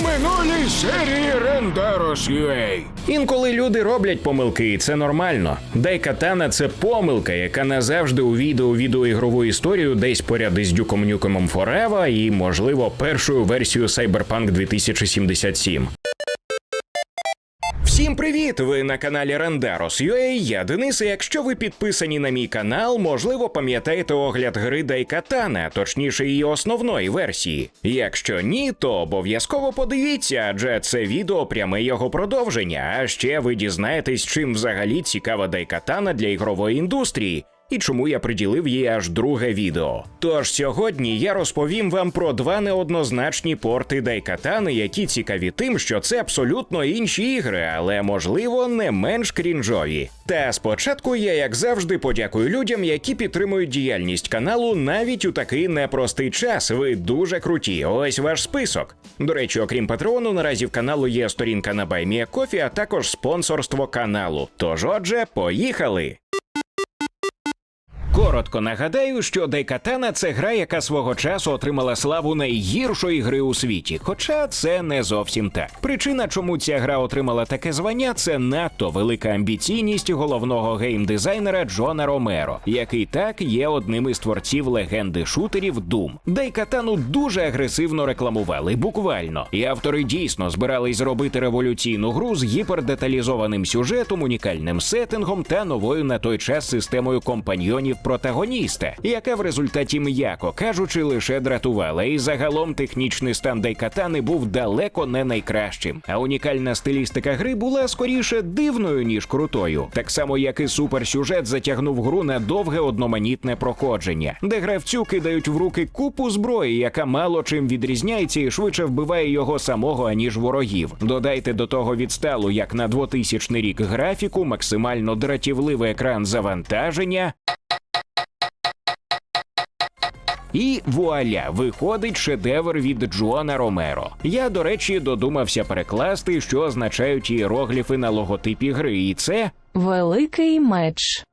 У минулій серії Рендерос UA. Інколи люди роблять помилки, і це нормально. Дайкатана це помилка, яка назавжди увійде у відеоігрову історію десь поряд із Дюком Нюкомом Форева і, можливо, першою версією Cyberpunk 2077. Всім привіт! Ви на каналі Rendaros.ua, Я Денис. І якщо ви підписані на мій канал, можливо, пам'ятаєте огляд гри Дайкатана, точніше її основної версії. Якщо ні, то обов'язково подивіться, адже це відео пряме його продовження. А ще ви дізнаєтесь, чим взагалі цікава Дайкатана для ігрової індустрії. І чому я приділив їй аж друге відео. Тож сьогодні я розповім вам про два неоднозначні порти Дайкатани, які цікаві тим, що це абсолютно інші ігри, але можливо не менш крінжові. Та спочатку я, як завжди, подякую людям, які підтримують діяльність каналу навіть у такий непростий час. Ви дуже круті. Ось ваш список. До речі, окрім Патреону, наразі в каналу є сторінка на BuyMeACoffee, а також спонсорство каналу. Тож, отже, поїхали. Коротко нагадаю, що Дайкатана це гра, яка свого часу отримала славу найгіршої гри у світі. Хоча це не зовсім так. Причина, чому ця гра отримала таке звання, це надто велика амбіційність головного геймдизайнера Джона Ромеро, який так є одним із творців легенди шутерів Doom. Дайкатану дуже агресивно рекламували, буквально. І автори дійсно збирались зробити революційну гру з гіпердеталізованим сюжетом, унікальним сеттингом та новою на той час системою компаньйонів протагоніста, яка в результаті, м'яко кажучи, лише дратувала. І загалом технічний стан Дайкатани був далеко не найкращим. А унікальна стилістика гри була скоріше дивною ніж крутою, так само як і суперсюжет затягнув гру на довге одноманітне проходження, де гравцю кидають в руки купу зброї, яка мало чим відрізняється і швидше вбиває його самого аніж ворогів. Додайте до того відсталу, як на 2000 рік графіку, максимально дратівливий екран завантаження. І вуаля, виходить шедевр від Джона Ромеро. Я, до речі, додумався перекласти, що означають іерогліфи на логотипі гри, і це Великий меч.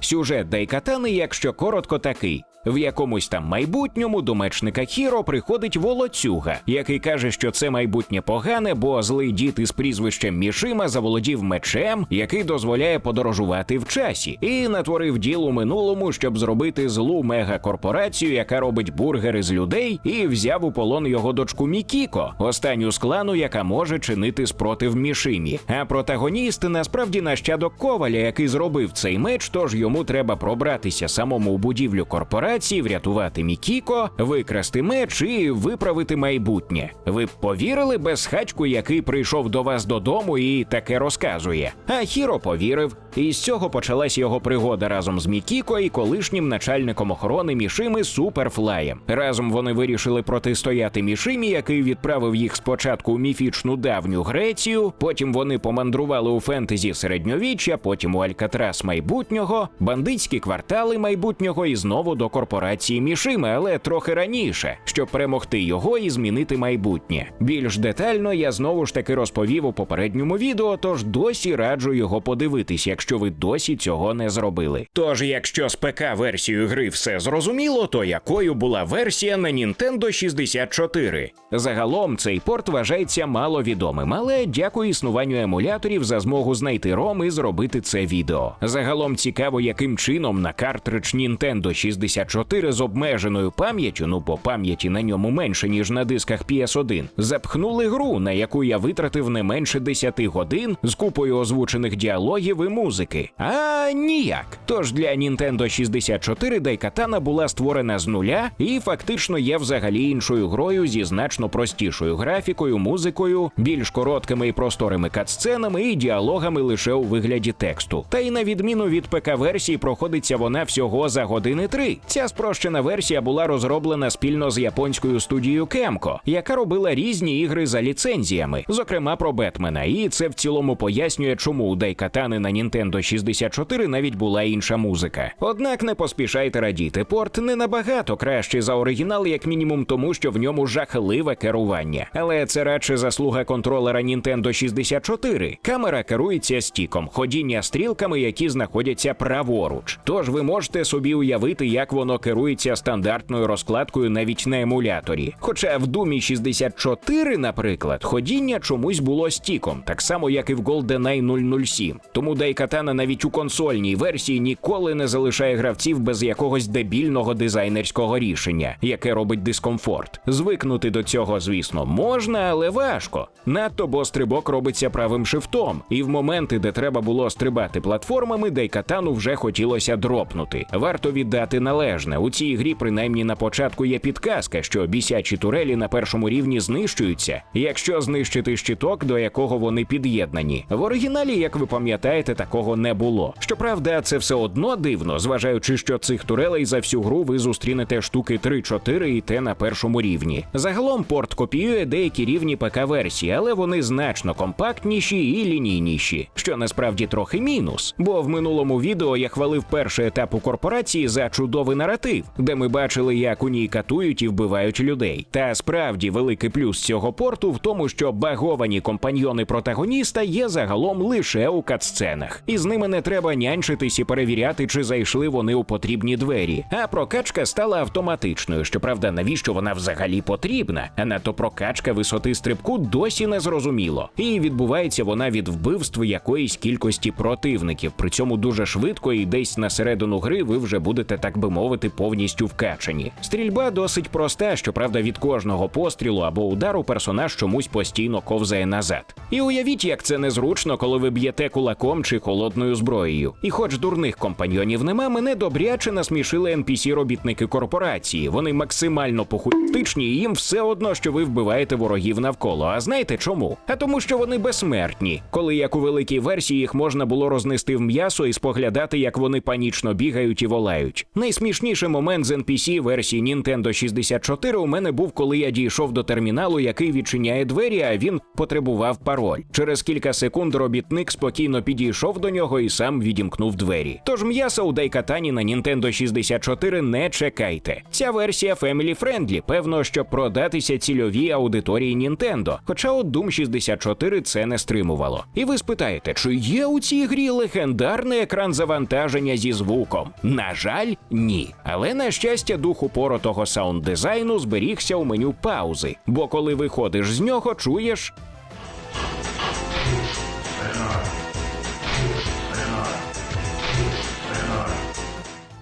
Сюжет Дайкатани, якщо коротко, такий. В якомусь там майбутньому до мечника Хіро приходить волоцюга, який каже, що це майбутнє погане, бо злий дід із прізвищем Мішима заволодів мечем, який дозволяє подорожувати в часі, і натворив діл у минулому, щоб зробити злу мегакорпорацію, яка робить бургери з людей, і взяв у полон його дочку Мікіко, останню з клану, яка може чинити спротив Мішимі. А протагоніст насправді нащадок коваля, який зробив цей меч, тож йому треба пробратися самому у будівлю корпорації, врятувати Мікіко, викрасти меч і виправити майбутнє. Ви б повірили безхатьку, який прийшов до вас додому і таке розказує. А Хіро повірив, і з цього почалась його пригода разом з Мікіко і колишнім начальником охорони Мішими Суперфлаєм. Разом вони вирішили протистояти Мішимі, який відправив їх спочатку у міфічну давню Грецію. Потім вони помандрували у фентезі середньовіччя, потім у Алькатрас майбутнього, бандитські квартали майбутнього і знову до корпорації Мішими, але трохи раніше, щоб перемогти його і змінити майбутнє. Більш детально я знову ж таки розповів у попередньому відео, тож досі раджу його подивитись, якщо ви досі цього не зробили. Тож, якщо з ПК версією гри все зрозуміло, то якою була версія на Nintendo 64? Загалом цей порт вважається маловідомим, але дякую існуванню емуляторів за змогу знайти ром і зробити це відео. Загалом цікаво, яким чином на картридж Nintendo 64 з обмеженою пам'яттю, ну по пам'яті на ньому менше ніж на дисках PS1, запхнули гру, на яку я витратив не менше 10 годин з купою озвучених діалогів і музики. А ніяк. Тож для Nintendo 64 Дайкатана була створена з нуля і фактично є взагалі іншою грою зі значно простішою графікою, музикою, більш короткими і просторими катсценами і діалогами лише у вигляді тексту. Та й на відміну від ПК-версії проходиться вона всього за години три. Ця спрощена версія була розроблена спільно з японською студією Кемко, яка робила різні ігри за ліцензіями, зокрема про Бетмена. І це в цілому пояснює, чому у Дайкатани на Nintendo 64 навіть була інша музика. Однак не поспішайте радіти, порт не набагато кращий за оригінал, як мінімум, тому що в ньому жахливе керування. Але це радше заслуга контролера Nintendo 64. Камера керується стіком, ходіння стрілками, які знаходяться праворуч. Тож ви можете собі уявити, як воно воно керується стандартною розкладкою навіть на емуляторі. Хоча в Думі 64, наприклад, ходіння чомусь було стіком, так само як і в GoldenEye 007. Тому Дайкатана навіть у консольній версії ніколи не залишає гравців без якогось дебільного дизайнерського рішення, яке робить дискомфорт. Звикнути до цього, звісно, можна, але важко. Надто бо стрибок робиться правим шифтом, і в моменти, де треба було стрибати платформами, Дайкатану вже хотілося дропнути. Варто віддати належне. У цій грі, принаймні на початку, є підказка, що бісячі турелі на першому рівні знищуються, якщо знищити щиток, до якого вони під'єднані. В оригіналі, як ви пам'ятаєте, такого не було. Щоправда, це все одно дивно, зважаючи, що цих турелей за всю гру ви зустрінете штуки 3-4 і те на першому рівні. Загалом порт копіює деякі рівні ПК-версії, але вони значно компактніші і лінійніші, що насправді трохи мінус. Бо в минулому відео я хвалив перший етап у корпорації за чудовий наратив, де ми бачили, як у ній катують і вбивають людей. Та справді великий плюс цього порту в тому, що баговані компаньйони протагоніста є загалом лише у катсценах, і з ними не треба нянчитись і перевіряти, чи зайшли вони у потрібні двері. А прокачка стала автоматичною. Щоправда, навіщо вона взагалі потрібна? А надто прокачка висоти стрибку досі не зрозуміло. І відбувається вона від вбивств якоїсь кількості противників. При цьому дуже швидко і десь на середину гри ви вже будете, так би мовити, повністю вкачені. Стрільба досить проста, щоправда, від кожного пострілу або удару персонаж чомусь постійно ковзає назад. І уявіть, як це незручно, коли ви б'єте кулаком чи холодною зброєю. І хоч дурних компаньйонів нема, мене добряче насмішили NPC робітники корпорації. Вони максимально похуїстичні, і їм все одно, що ви вбиваєте ворогів навколо. А знаєте чому? А тому, що вони безсмертні. Коли як у великій версії їх можна було рознести в м'ясо і споглядати, як вони панічно бігають і волають. Найсмішніший момент з NPC версії Nintendo 64 у мене був, коли я дійшов до терміналу, який відчиняє двері, а він потребував пароль. Через кілька секунд робітник спокійно підійшов до нього і сам відімкнув двері. Тож м'яса у Дайкатані на Nintendo 64 не чекайте. Ця версія Family Friendly, певно, щоб продатися цільовій аудиторії Nintendo. Хоча от Doom 64 це не стримувало. І ви спитаєте, чи є у цій грі легендарний екран завантаження зі звуком? На жаль, ні. Але на щастя, дух упоротого саунд-дизайну зберігся у меню паузи. Бо коли виходиш з нього, чуєш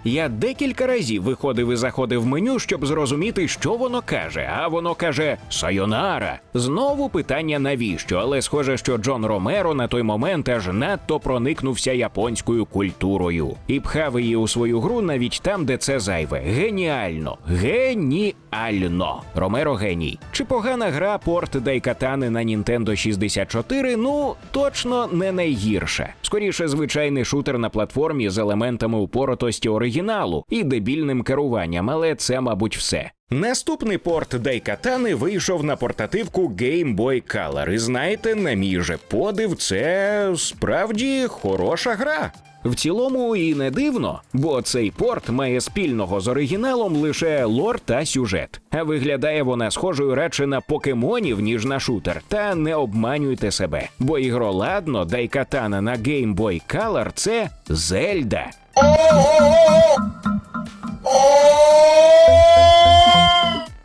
Я декілька разів виходив і заходив в меню, щоб зрозуміти, що воно каже. А воно каже Сайонара. Знову питання навіщо, але схоже, що Джон Ромеро на той момент аж надто проникнувся японською культурою і пхав її у свою гру навіть там, де це зайве. Геніально, геніально. Ромеро геній. Чи погана гра порт Дайкатани на Nintendo 64? Ну точно не найгірша. Скоріше, звичайний шутер на платформі з елементами упоротості оригіналу і дебільним керуванням, але це, мабуть, все. Наступний порт Дайкатани вийшов на портативку Game Boy Color. І знаєте, на мій же подив, це справді хороша гра. В цілому і не дивно, бо цей порт має спільного з оригіналом лише лор та сюжет. А виглядає вона схожою радше на покемонів, ніж на шутер. Та не обманюйте себе, бо ігроладно Дайкатана на Game Boy Color – це Зельда.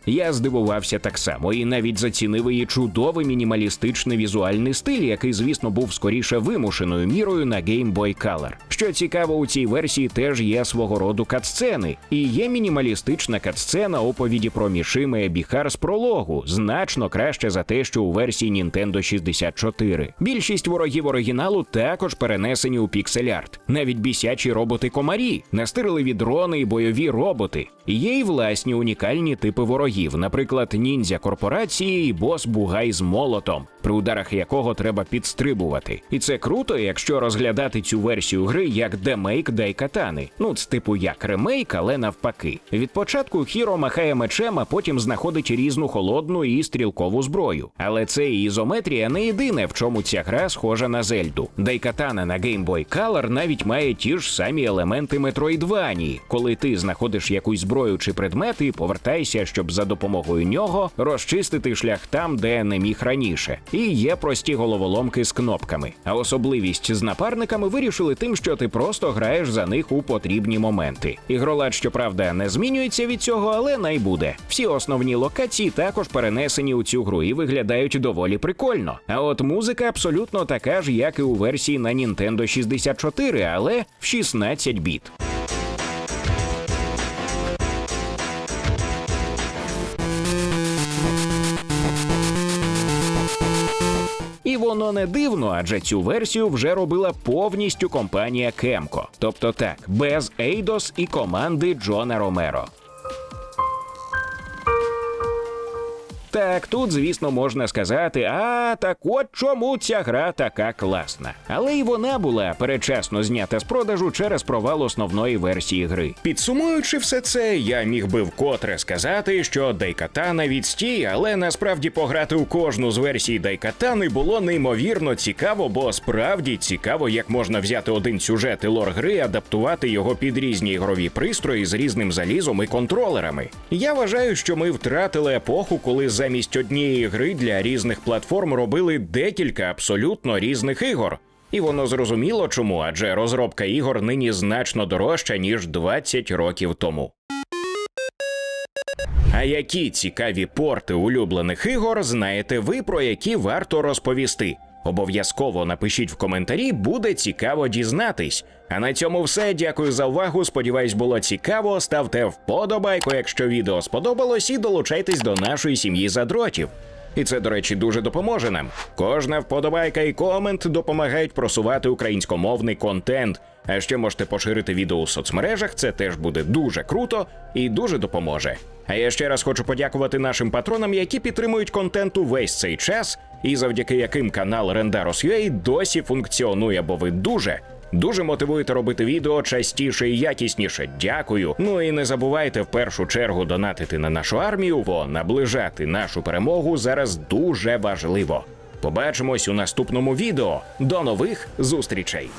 Я здивувався так само і навіть зацінив її чудовий мінімалістичний візуальний стиль, який, звісно, був скоріше вимушеною мірою на Game Boy Color. Що цікаво, у цій версії теж є свого роду катсцени, і є мінімалістична катсцена оповіді про Мішиме Біхар з прологу, значно краще за те, що у версії Nintendo 64. Більшість ворогів оригіналу також перенесені у піксель-арт. Навіть бісячі роботи-комарі, настирливі дрони і бойові роботи. Є й власні унікальні типи ворогів, наприклад, ніндзя корпорації і бос Бугай з молотом, при ударах якого треба підстрибувати. І це круто, якщо розглядати цю версію гри як демейк Дайкатани. Ну, це типу як ремейк, але навпаки. Від початку Хіро махає мечем, а потім знаходить різну холодну і стрілкову зброю. Але це і ізометрія не єдине, в чому ця гра схожа на Зельду. Дайкатана на Game Boy Color навіть має ті ж самі елементи Метроїдванії, коли ти знаходиш якусь зброю чи предмет і повертаєшся, щоб за допомогою нього розчистити шлях там, де не міг раніше. І є прості головоломки з кнопками. А особливість з напарниками вирішили тим, що ти просто граєш за них у потрібні моменти. Ігролад, щоправда, не змінюється від цього, але найбуде. Всі основні локації також перенесені у цю гру і виглядають доволі прикольно. А от музика абсолютно така ж, як і у версії на Nintendo 64, але в 16 біт. Дивно, адже цю версію вже робила повністю компанія Кемко. Тобто так, без Ейдос і команди Джона Ромеро. Так, тут, звісно, можна сказати, а так от чому ця гра така класна. Але і вона була передчасно знята з продажу через провал основної версії гри. Підсумуючи все це, я міг би вкотре сказати, що Дайкатана відстій, але насправді пограти у кожну з версій Дайкатани було неймовірно цікаво, бо справді цікаво, як можна взяти один сюжет і лор гри, адаптувати його під різні ігрові пристрої з різним залізом і контролерами. Я вважаю, що ми втратили епоху, коли замість однієї гри для різних платформ робили декілька абсолютно різних ігор. І воно зрозуміло чому, адже розробка ігор нині значно дорожча ніж 20 років тому. А які цікаві порти улюблених ігор знаєте ви, про які варто розповісти? Обов'язково напишіть в коментарі, буде цікаво дізнатись. А на цьому все. Дякую за увагу. Сподіваюсь, було цікаво. Ставте вподобайку, якщо відео сподобалось, і долучайтесь до нашої сім'ї задротів. І це, до речі, дуже допоможе нам. Кожна вподобайка і комент допомагають просувати українськомовний контент. А ще можете поширити відео у соцмережах, це теж буде дуже круто і дуже допоможе. А я ще раз хочу подякувати нашим патронам, які підтримують контент увесь цей час, і завдяки яким канал Rendaros.ua досі функціонує, бо ви дуже. Дуже мотивуєте робити відео частіше і якісніше. Дякую. Ну і не забувайте в першу чергу донатити на нашу армію, бо наближати нашу перемогу зараз дуже важливо. Побачимось у наступному відео. До нових зустрічей!